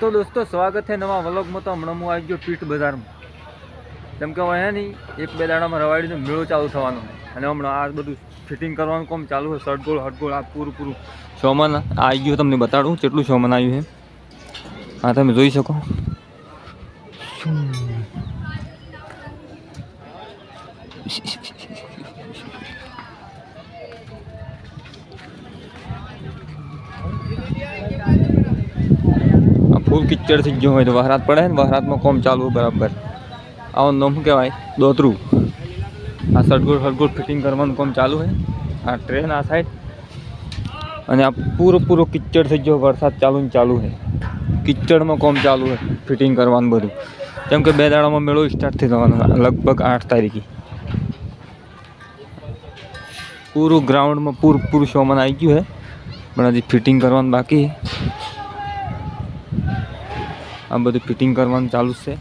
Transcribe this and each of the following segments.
તો દોસ્તો, સ્વાગત છે નવા વ્લોગમાં તો હમણાં હું આવી ગયો પીઠ બજારમાં. જેમ કે હવે નહીં એક બે દાડામાં રવાડીનો મેળો ચાલુ થવાનો. અને હમણાં આ બધું ફિટિંગ કરવાનું કામ ચાલુ છે સટગોળ હટગોળ આ પૂરું પૂરું સોમાન, આવી ગયું તમને બતાડું કેટલું સોમાન આવ્યું છે. હા, તમે જોઈ શકો. આ ફૂલ કિચડ થઈ ગયો હોય તો વહરાત પડે ને, વહરાતમાં કોમ ચાલુ બરાબર. આવું નામ શું કહેવાય? દોતરું. આ સડગુડ સડગુડ ફિટિંગ કરવાનું કામ ચાલુ હોય. આ ટ્રેન આ સાઈડ અને આ પૂરો પૂરો કિચડ થઈ ગયો, વરસાદ ચાલુ ને ચાલુ છે કિચડમાં કોમ ચાલુ છે ફિટિંગ કરવાનું બધું. કેમ કે બે દાડામાં મેળો સ્ટાર્ટ થઈ જવાનો, લગભગ આઠ તારીખે. પૂરું ગ્રાઉન્ડમાં પૂરું પૂરું શોમાં આવી ગયું છે. પણ હજી ફિટિંગ કરવાનું બાકી આ બધું ફિટિંગ કરવાનું ચાલુ છે.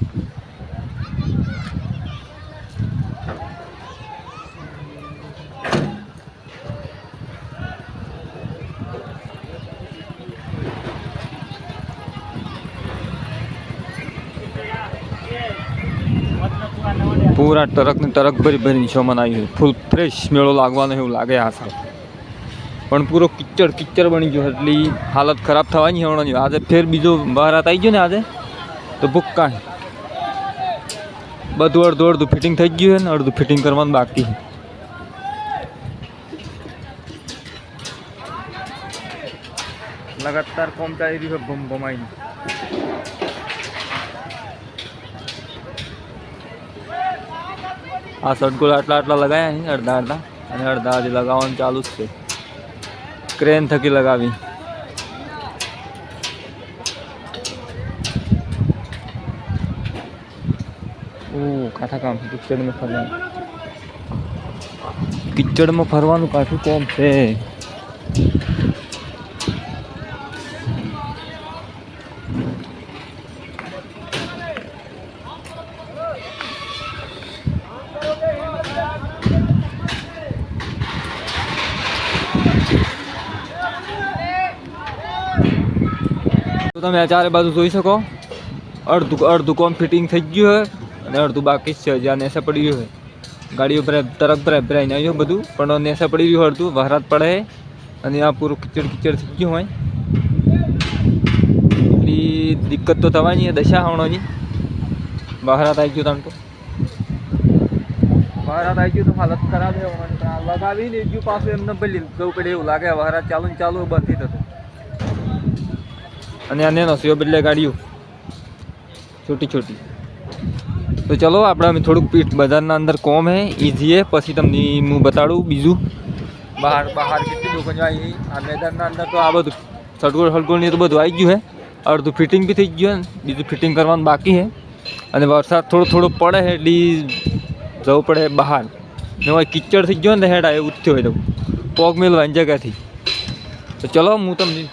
પૂરા તરક ને ટ્રક ભરી ભરીને શોમાં આવ્યું ફૂલ ફ્રેશ મેળો લાગવાનો એવું લાગે આ સાલ. પણ પૂરો કિચડ કિચડ બની ગયો એટલી હાલત ખરાબ થવાની હમણાં આજે ફેર બીજો બહાર આવી ગયો ને આજે? તો ભૂક્કા કાઢ. બધું અડધું અડધું ફિટિંગ થઈ ગયું છે ને અડધું ફિટિંગ કરવાનું બાકી લગાતાર કોમ ચાલી રહ્યું છે ભમ ભમાઈને. આ સટગોળ આટલા આટલા લગાવ્યા છે અડધા અડધા. અને અડધા હજી લગાવવાનું ચાલુ જ છે. ક્રેન થકી લગાવી. ઓ કાઠા કિચડમાં ફરવાનું. કિચડમાં ફરવાનું કાઠું કોમ છે. તો તમે આ ચારે બાજુ જોઈ શકો. અડધું અડધું કોમ ફિટિંગ થઈ ગયું છે. અને અડધું બાકી જ છે જ્યાં નેસા પડી ગયું હોય ગાડીઓ પર ભરાય પર ભરાઈને આવ્યું બધું પણ નેસે પડી રહ્યું અડધું વહરાત પડે અને આ પૂરું કિચડ કિચડ થઈ ગયું હોય. એટલી દિક્કત તો થવાની દશા હમણાંની બહારાત આવી ગયું તમને તો. વહરાત આવી ગયું તો હાલત ખરાબ છે લગાવી લગાવીને ગયું પાછું એમને ભલી જવું પડે એવું લાગે વહરાત ચાલુ ને ચાલુ બંધ થઈ થતું. અને આ નેનો સીઓ બદલે ગાડીઓ. છોટી છોટી તો ચલો, આપણે થોડુંક પીઠ બજારના અંદર કોમ હે ઇઝી હે. પછી તમને હું બતાડું બીજું. બહાર બહાર કેટલી દુકાન આવી આ મેદાનના અંદર તો આ બધું સડગોળ સટગોળ ને તો બધું આવી ગયું હે. અડધું ફિટિંગ બી થઈ ગયું હે બીજું ફિટિંગ કરવાનું બાકી હે. અને વરસાદ થોડો થોડો પડે છે એટલે જવું પડે બહાર. ને હોય કિચડ થઈ ગયો ને હેડા એ થયું હોય તો. પોગ મેળવાની જગ્યાથી. તો ચલો, હું તમને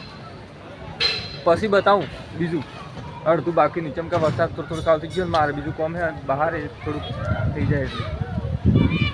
પછી બતાવું બીજું. અડધું બાકી નીચે કે વરસાદ થોડું થોડું આવતી ગયો મારે બીજું કોમ છે, બહાર થોડુંક થઈ જાય એટલે.